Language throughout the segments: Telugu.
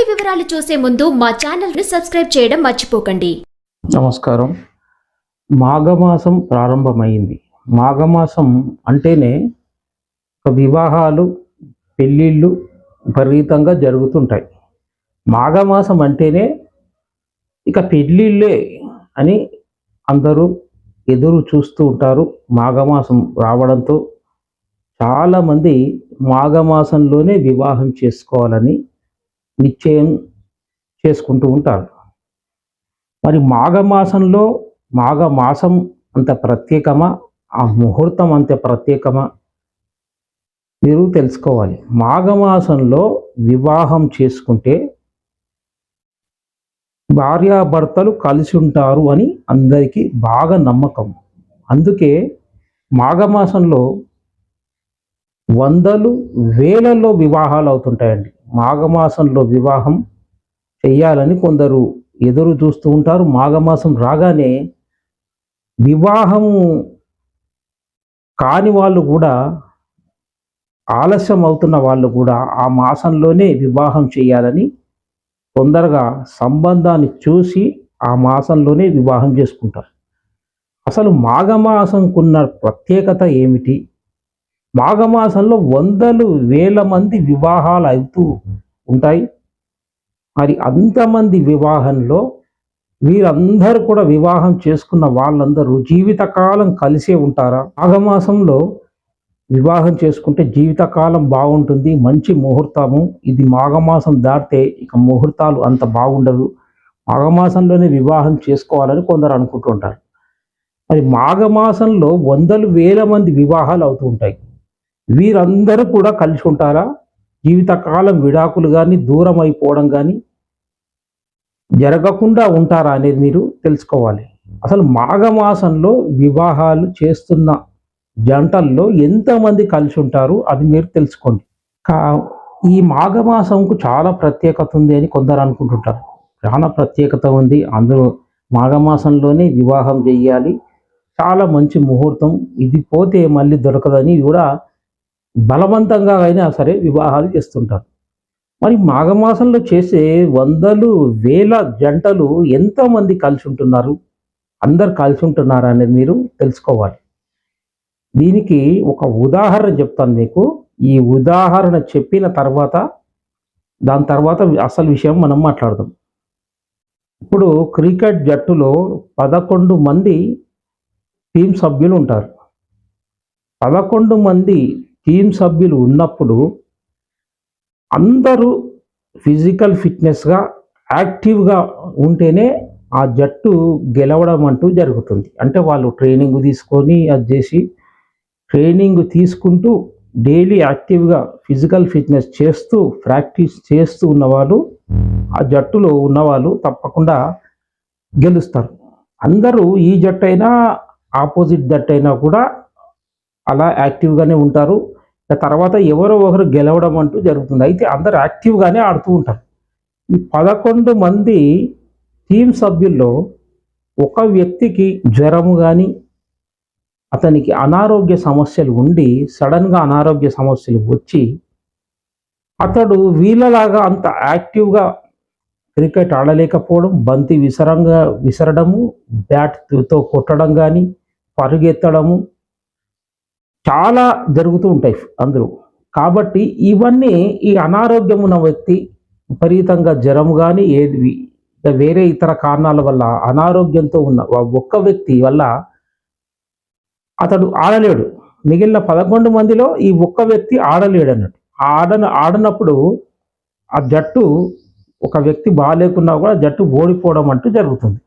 పూర్తి వివరాలు చూసే ముందు మా ఛానల్ని సబ్స్క్రైబ్ చేయడం మర్చిపోకండి. నమస్కారం. మాఘమాసం ప్రారంభమైంది. మాఘమాసం అంటేనే వివాహాలు పెళ్ళిళ్ళు విపరీతంగా జరుగుతుంటాయి. మాఘమాసం అంటేనే ఇక పెళ్ళిళ్ళే అని అందరూ ఎదురు చూస్తూ ఉంటారు. మాఘమాసం రావడంతో చాలామంది మాఘమాసంలోనే వివాహం చేసుకోవాలని నిశ్చయం చేసుకుంటూ ఉంటారు. మరి మాఘమాసంలో మాఘమాసం అంత ప్రత్యేకమా? ఆ ముహూర్తం అంత ప్రత్యేకమా? మీరు తెలుసుకోవాలి. మాఘమాసంలో వివాహం చేసుకుంటే భార్యాభర్తలు కలిసి ఉంటారు అని అందరికీ బాగా నమ్మకం. అందుకే మాఘమాసంలో వందలు వేలల్లో వివాహాలు అవుతుంటాయండి. మాఘమాసంలో వివాహం చెయ్యాలని కొందరు ఎదురు చూస్తూ ఉంటారు. మాఘమాసం రాగానే వివాహము కాని వాళ్ళు కూడా ఆలస్యం అవుతున్న వాళ్ళు కూడా ఆ మాసంలోనే వివాహం చేయాలని తొందరగా సంబంధాన్ని చూసి ఆ మాసంలోనే వివాహం చేసుకుంటారు. అసలు మాఘమాసంకున్న ప్రత్యేకత ఏమిటి? మాఘమాసంలో వందలు వేల మంది వివాహాలు అవుతూ ఉంటాయి. మరి అంతమంది వివాహంలో వీరందరూ కూడా వివాహం చేసుకున్న వాళ్ళందరూ జీవితకాలం కలిసే ఉంటారా? మాఘమాసంలో వివాహం చేసుకుంటే జీవితకాలం బాగుంటుంది మంచి ముహూర్తము. ఇది మాఘమాసం దాటితే ఇక ముహూర్తాలు అంత బాగుండదు మాఘమాసంలోనే వివాహం చేసుకోవాలని కొందరు అనుకుంటుంటారు. మరి మాఘమాసంలో వందలు వేల మంది వివాహాలు అవుతూ ఉంటాయి. వీరందరూ కూడా కలిసి ఉంటారా? జీవితకాలం విడాకులు కానీ దూరం అయిపోవడం కానీ జరగకుండా ఉంటారా అనేది మీరు తెలుసుకోవాలి. అసలు మాఘమాసంలో వివాహాలు చేస్తున్న జంటల్లో ఎంతమంది కలిసి ఉంటారు అది మీరు తెలుసుకోండి. కా ఈ మాఘమాసంకు చాలా ప్రత్యేకత ఉంది అని కొందరు అనుకుంటుంటారు. చాలా ప్రత్యేకత ఉంది. అందులో మాఘమాసంలోనే వివాహం చెయ్యాలి చాలా మంచి ముహూర్తం. ఇది పోతే మళ్ళీ దొరకదని కూడా బలవంతంగా అయినా సరే వివాహాలు చేస్తుంటారు. మరి మాఘమాసంలో చేసే వందలు వేల జంటలు ఎంతమంది కలిసి ఉంటున్నారు? అందరు కలిసి ఉంటున్నారా అనేది మీరు తెలుసుకోవాలి. దీనికి ఒక ఉదాహరణ చెప్తాను మీకు. ఈ ఉదాహరణ చెప్పిన తర్వాత దాని తర్వాత అసలు విషయం మనం మాట్లాడదాం. ఇప్పుడు క్రికెట్ జట్టులో పదకొండు మంది టీం సభ్యులు ఉంటారు. పదకొండు మంది టీం సభ్యులు ఉన్నప్పుడు అందరూ ఫిజికల్ ఫిట్నెస్గా యాక్టివ్గా ఉంటేనే ఆ జట్టు గెలవడం అంటూ జరుగుతుంది. అంటే వాళ్ళు ట్రైనింగ్ తీసుకొని అది చేసి ట్రైనింగ్ తీసుకుంటూ డైలీ యాక్టివ్గా ఫిజికల్ ఫిట్నెస్ చేస్తూ ప్రాక్టీస్ చేస్తూ ఉన్నవాళ్ళు ఆ జట్టులో ఉన్నవాళ్ళు తప్పకుండా గెలుస్తారు. అందరూ ఈ జట్టు అయినా ఆపోజిట్ జట్టు అయినా కూడా అలా యాక్టివ్గానే ఉంటారు. తర్వాత ఎవరో ఒకరు గెలవడం అంటూ జరుగుతుంది. అయితే అందరు యాక్టివ్గానే ఆడుతూ ఉంటారు. ఈ పదకొండు మంది టీం సభ్యుల్లో ఒక వ్యక్తికి జ్వరము కానీ అతనికి అనారోగ్య సమస్యలు ఉండి సడన్గా అనారోగ్య సమస్యలు వచ్చి అతడు వీళ్ళలాగా అంత యాక్టివ్గా క్రికెట్ ఆడలేకపోవడం బంతి విసరంగా విసరడము బ్యాట్తో కొట్టడం కానీ పరుగెత్తడము చాలా జరుగుతూ ఉంటాయి అందులో. కాబట్టి ఇవన్నీ ఈ అనారోగ్యం ఉన్న వ్యక్తి విపరీతంగా జ్వరం కానీ ఏది వేరే ఇతర కారణాల వల్ల అనారోగ్యంతో ఉన్న ఒక్క వ్యక్తి వల్ల అతడు ఆడలేడు. మిగిలిన పదకొండు మందిలో ఈ ఒక్క వ్యక్తి ఆడలేడు అన్నట్టు ఆడన ఆడనప్పుడు ఆ జట్టు ఒక వ్యక్తి బాగాలేకున్నా కూడా జట్టు ఓడిపోవడం అంటూ జరుగుతుంది.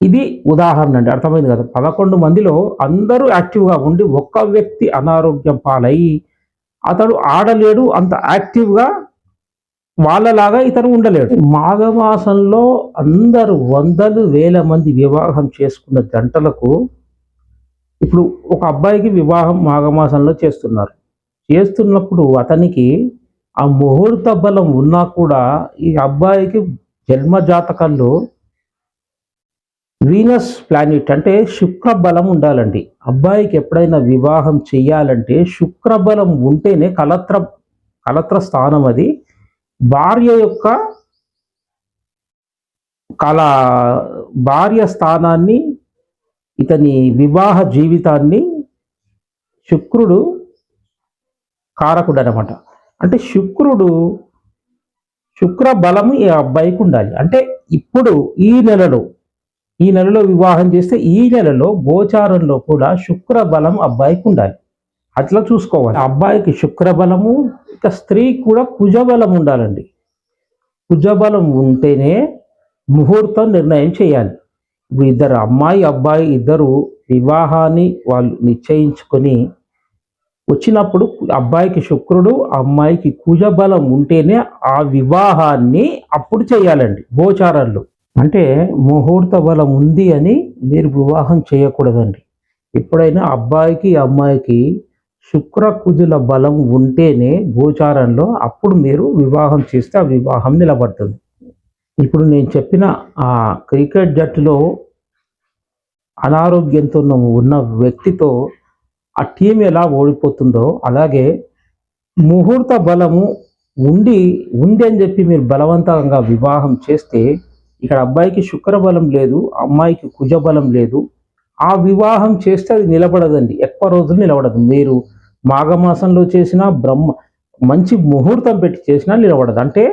ఇది ఉదాహరణ అండి. అర్థమైంది కదా? పదకొండు మందిలో అందరూ యాక్టివ్గా ఉండి ఒక్క వ్యక్తి అనారోగ్యం పాలయ్యి అతడు ఆడలేడు అంత యాక్టివ్గా వాళ్ళలాగా ఇతను ఉండలేడు. మాఘమాసంలో అందరూ వందలు వేల మంది వివాహం చేసుకున్న జంటలకు ఇప్పుడు ఒక అబ్బాయికి వివాహం మాఘమాసంలో చేస్తున్నారు. చేస్తున్నప్పుడు అతనికి ఆ ముహూర్త బలం ఉన్నా కూడా ఈ అబ్బాయికి జన్మ జాతకంలో వీనస్ ప్లానెట్ అంటే శుక్ర బలం ఉండాలండి. అబ్బాయికి ఎప్పుడైనా వివాహం చెయ్యాలంటే శుక్ర బలం ఉంటేనే కలత్ర కలత్ర స్థానం అది. భార్య యొక్క కళ భార్య స్థానాన్ని ఇతని వివాహ జీవితాన్ని శుక్రుడు కారకుడు అనమాట అంటే శుక్రుడు శుక్ర బలము ఈ అబ్బాయికి ఉండాలి. అంటే ఇప్పుడు ఈ నెలలో ఈ నెలలో వివాహం చేస్తే ఈ నెలలో గోచారంలో కూడా శుక్ర బలం అబ్బాయికి ఉండాలి అట్లా చూసుకోవాలి. అబ్బాయికి శుక్రబలము ఇంకా ఇక స్త్రీ కూడా కుజబలం ఉండాలండి. కుజబలం ఉంటేనే ముహూర్తం నిర్ణయం చేయాలి. ఇప్పుడు ఇద్దరు అమ్మాయి అబ్బాయి ఇద్దరు వివాహాన్ని వాళ్ళు నిశ్చయించుకొని వచ్చినప్పుడు అబ్బాయికి శుక్రుడు అమ్మాయికి కుజబలం ఉంటేనే ఆ వివాహాన్ని అప్పుడు చేయాలండి గోచారంలో. అంటే ముహూర్త బలం ఉంది అని మీరు వివాహం చేయకూడదండి. ఎప్పుడైనా అబ్బాయికి అమ్మాయికి శుక్ర కుజుల బలం ఉంటేనే గోచారంలో అప్పుడు మీరు వివాహం చేస్తే ఆ వివాహం నిలబడుతుంది. ఇప్పుడు నేను చెప్పిన ఆ క్రికెట్ జట్టులో అనారోగ్యంతో ఉన్న వ్యక్తితో ఆ టీం ఎలా ఓడిపోతుందో అలాగే ముహూర్త బలము ఉండి ఉంది అని చెప్పి మీరు బలవంతంగా వివాహం చేస్తే ఇక్కడ అబ్బాయికి శుక్రబలం లేదు అమ్మాయికి కుజ బలం లేదు. ఆ వివాహం చేస్తే అది నిలబడదండి. ఎక్కువ రోజులు నిలబడదు. మీరు మాఘమాసంలో చేసిన బ్రహ్మ మంచి ముహూర్తం పెట్టి చేసినా నిలబడదు. అంటే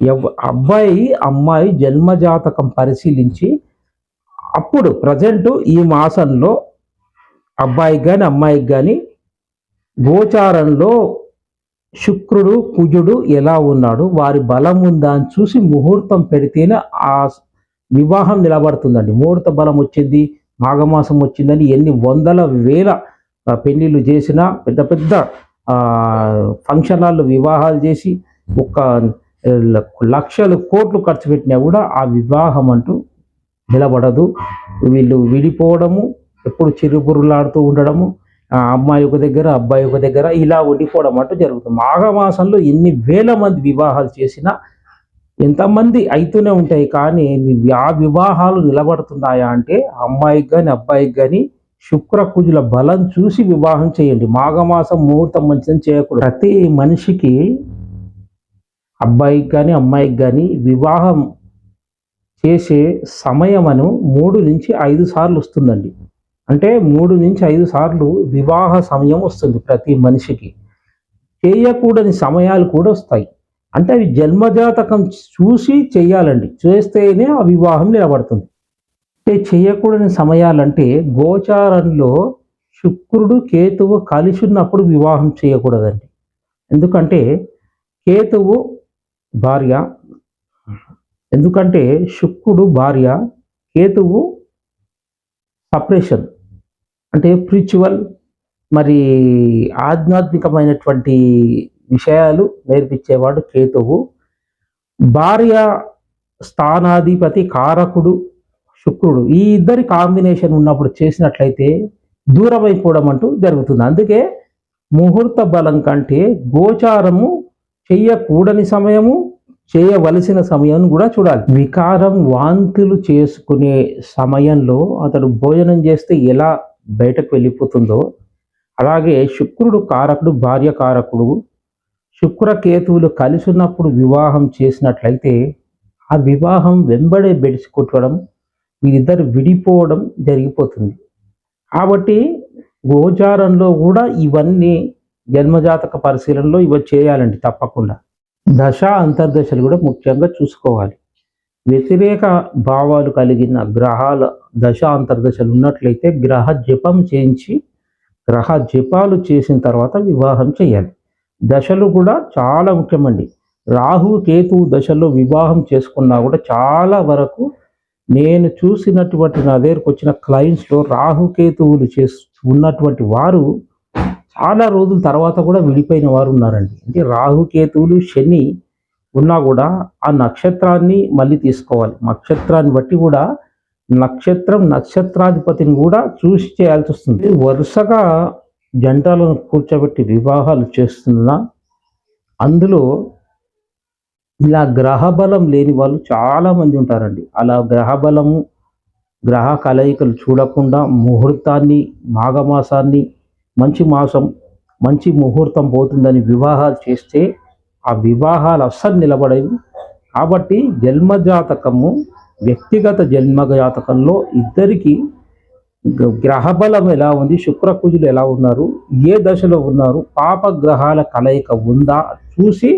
ఎవ్ అబ్బాయి అమ్మాయి జన్మజాతకం పరిశీలించి అప్పుడు ప్రజెంట్ ఈ మాసంలో అబ్బాయికి కానీ అమ్మాయికి కానీ గోచారంలో శుక్రుడు కుజుడు ఎలా ఉన్నాడు? వారి బలం ఉందా అని చూసి ముహూర్తం పెడితేనే ఆ వివాహం నిలబడుతుందండి. ముహూర్త బలం వచ్చింది మాఘమాసం వచ్చిందని ఎన్ని వందల వేల పెళ్ళిళ్ళు చేసినా పెద్ద పెద్ద ఫంక్షన్ హాల్లో వివాహాలు చేసి ఒక లక్షలు కోట్లు ఖర్చు పెట్టినా కూడా ఆ వివాహం అంటూ నిలబడదు. వీళ్ళు విడిపోవడము ఎప్పుడు చిరుబుర్రులాడుతూ ఉండడము అమ్మాయి ఒక దగ్గర అబ్బాయి ఒక దగ్గర ఇలా ఉండిపోవడం అంటూ జరుగుతుంది. మాఘమాసంలో ఎన్ని వేల మంది వివాహాలు చేసినా ఎంతమంది అవుతూనే ఉంటాయి. కానీ ఆ వివాహాలు నిలబడుతున్నాయా అంటే అమ్మాయికి కానీ అబ్బాయికి కానీ శుక్రకుజుల బలం చూసి వివాహం చేయండి. మాఘమాసం ముహూర్తం మంచిదని చేయకూడదు. ప్రతి మనిషికి అబ్బాయికి కానీ అమ్మాయికి కానీ వివాహం చేసే సమయమను మూడు నుంచి ఐదు సార్లు వస్తుందండి. అంటే మూడు నుంచి ఐదు సార్లు వివాహ సమయం వస్తుంది ప్రతి మనిషికి. చేయకూడని సమయాలు కూడా వస్తాయి. అంటే అవి జన్మజాతకం చూసి చేయాలండి. చేస్తేనే ఆ వివాహం నిలబడుతుంది. అంటే చేయకూడని సమయాలంటే గోచారంలో శుక్రుడు కేతువు కలిసి ఉన్నప్పుడు వివాహం చేయకూడదండి. ఎందుకంటే కేతువు భార్య ఎందుకంటే శుక్రుడు భార్య కేతువు సపరేషన్. అంటే స్పిరిచువల్ మరి ఆధ్యాత్మికమైనటువంటి విషయాలు నేర్పించేవాడు కేతువు. భార్య స్థానాధిపతి కారకుడు శుక్రుడు. ఈ ఇద్దరి కాంబినేషన్ ఉన్నప్పుడు చేసినట్లయితే దూరమైపోవడం అంటూ జరుగుతుంది. అందుకే ముహూర్త బలం కంటే గోచారము చెయ్యకూడని సమయము చేయవలసిన సమయం కూడా చూడాలి. వికారం వాంతులు చేసుకునే సమయంలో అతడు భోజనం చేస్తే ఎలా బయటకు వెళ్ళిపోతుందో. అలాగే శుక్రుడు కారకుడు భార్య కారకుడు శుక్రకేతువులు కలిసి ఉన్నప్పుడు వివాహం చేసినట్లయితే ఆ వివాహం వెంబడే బెడిసి కొట్టడం వీరిద్దరు విడిపోవడం జరిగిపోతుంది. కాబట్టి గోచారంలో కూడా ఇవన్నీ జన్మజాతక పరిశీలనలో ఇవి చేయాలండి తప్పకుండా. దశ అంతర్దశలు కూడా ముఖ్యంగా చూసుకోవాలి. వ్యతిరేక భావాలు కలిగిన గ్రహాల దశ అంతర్దశలు ఉన్నట్లయితే గ్రహ జపం చేయించి గ్రహ జపాలు చేసిన తర్వాత వివాహం చేయాలి. దశలు కూడా చాలా ముఖ్యమండి. రాహు కేతు దశలో వివాహం చేసుకున్నా కూడా చాలా వరకు నేను చూసినటువంటి నా దగ్గరకు వచ్చిన క్లయింట్స్లో రాహుకేతువులు చేసి ఉన్నటువంటి వారు చాలా రోజుల తర్వాత కూడా విడిపోయిన వారు ఉన్నారండి. అంటే రాహుకేతువులు శని ఉన్నా కూడా ఆ నక్షత్రాన్ని మళ్ళీ తీసుకోవాలి. నక్షత్రాన్ని బట్టి కూడా నక్షత్రం నక్షత్రాధిపతిని కూడా చూసి చేయాల్సి వస్తుంది. వరుసగా జంటలను కూర్చోబెట్టి వివాహాలు చేస్తున్నా అందులో ఇలా గ్రహబలం లేని వాళ్ళు చాలా మంది ఉంటారండి. అలా గ్రహబలము గ్రహ కలయికలు చూడకుండా ముహూర్తాన్ని మాఘమాసాన్ని మంచి మాసం మంచి ముహూర్తం పోతుందని వివాహాలు చేస్తే ఆ వివాహాలు అస్సలు నిలబడేవి కాబట్టి జన్మజాతకము వ్యక్తిగత జన్మ జాతకంలో ఇద్దరికి గ్రహబలం ఎలా ఉంది శుక్రకుజులు ఎలా ఉన్నారు ఏ దశలో ఉన్నారు పాప గ్రహాల కలయిక ఉందా చూసి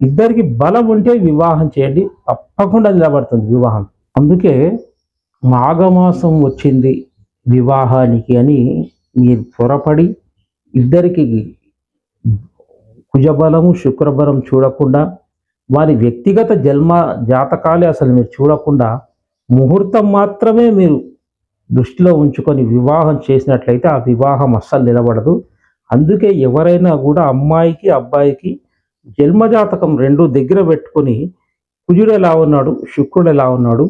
ఇద్దరికి బలం ఉంటే వివాహం చేయండి. తప్పకుండా నిలబడుతుంది వివాహం. అందుకే మాఘమాసం వచ్చింది వివాహానికి అని మీరు త్వరపడి ఇద్దరికి కుజబలము శుక్రబలం చూడకుండా వారి వ్యక్తిగత జన్మ జాతకాలే అసలు మీరు చూడకుండా ముహూర్తం మాత్రమే మీరు దృష్టిలో ఉంచుకొని వివాహం చేసినట్లయితే ఆ వివాహం అస్సలు నిలబడదు. అందుకే ఎవరైనా కూడా అమ్మాయికి అబ్బాయికి జన్మజాతకం రెండు దగ్గర పెట్టుకొని కుజుడు ఎలా ఉన్నాడు శుక్రుడు ఎలా ఉన్నాడు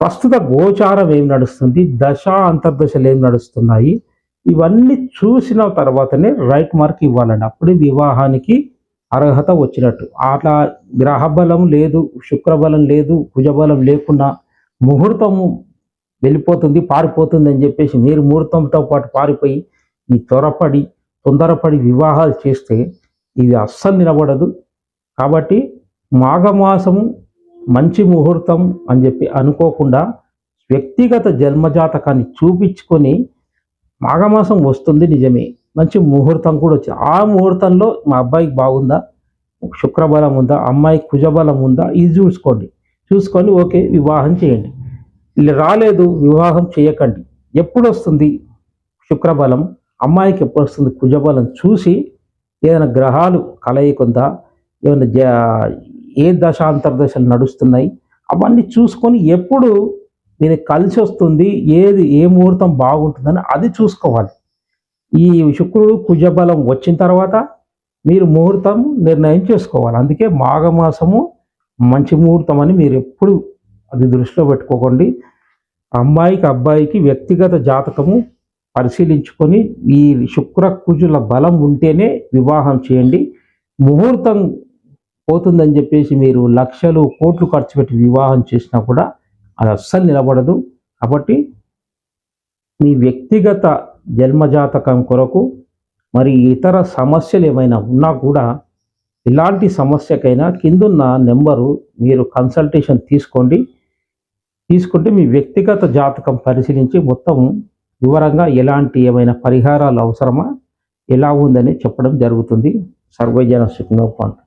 ప్రస్తుత గోచారం ఏం నడుస్తుంది దశ అంతర్దశలు ఏం నడుస్తున్నాయి ఇవన్నీ చూసిన తర్వాతనే రైట్ మార్క్ ఇవ్వాలండి. అప్పుడే వివాహానికి అర్హత వచ్చినట్టు. అట్లా గ్రహబలం లేదు శుక్రబలం లేదు కుజబలం లేకుండా ముహూర్తము వెళ్ళిపోతుంది పారిపోతుంది అని చెప్పేసి మీరు ముహూర్తంతో పాటు పారిపోయి మీ త్వరపడి తొందరపడి వివాహాలు చేస్తే ఇది అస్సలు నిలబడదు. కాబట్టి మాఘమాసము మంచి ముహూర్తం అని చెప్పి అనుకోకుండా వ్యక్తిగత జన్మజాతకాన్ని చూపించుకొని మాఘమాసం వస్తుంది నిజమే. మంచి ముహూర్తం కూడా వచ్చింది ఆ ముహూర్తంలో మా అబ్బాయికి బాగుందా? శుక్రబలం ఉందా? అమ్మాయికి కుజబలం ఉందా? ఇది చూసుకోండి. చూసుకొని ఓకే వివాహం చేయండి. రాలేదు వివాహం చేయకండి. ఎప్పుడు వస్తుంది శుక్రబలం? అమ్మాయికి ఎప్పుడు వస్తుంది కుజబలం? చూసి ఏదైనా గ్రహాలు కలయికుందా? ఏమైనా జ ఏ దశ అంతర్దశలు నడుస్తున్నాయి? అవన్నీ చూసుకొని ఎప్పుడు దీనికి కలిసి వస్తుంది ఏది ఏ ముహూర్తం బాగుంటుందని అది చూసుకోవాలి. ఈ శుక్రుడు కుజబలం వచ్చిన తర్వాత మీరు ముహూర్తం నిర్ణయం చేసుకోవాలి. అందుకే మాఘమాసము మంచి ముహూర్తం అని మీరు ఎప్పుడు అది దృష్టిలో పెట్టుకోకండి. అమ్మాయికి అబ్బాయికి వ్యక్తిగత జాతకము పరిశీలించుకొని ఈ శుక్ర కుజుల బలం ఉంటేనే వివాహం చేయండి. ముహూర్తం పోతుందని చెప్పేసి మీరు లక్షలు కోట్లు ఖర్చు పెట్టి వివాహం చేసినా కూడా అది అస్సలు నిలబడదు. కాబట్టి మీ వ్యక్తిగత జన్మజాతకం కొరకు మరి ఇతర సమస్యలు ఏమైనా ఉన్నా కూడా ఇలాంటి సమస్యకైనా కిందున్న నెంబరు మీరు కన్సల్టేషన్ తీసుకోండి. తీసుకుంటే మీ వ్యక్తిగత జాతకం పరిశీలించి మొత్తం వివరంగా ఎలాంటి ఏమైనా పరిహారాలు అవసరమా ఎలా ఉందని చెప్పడం జరుగుతుంది. సర్వజన సుఖినోపాంత్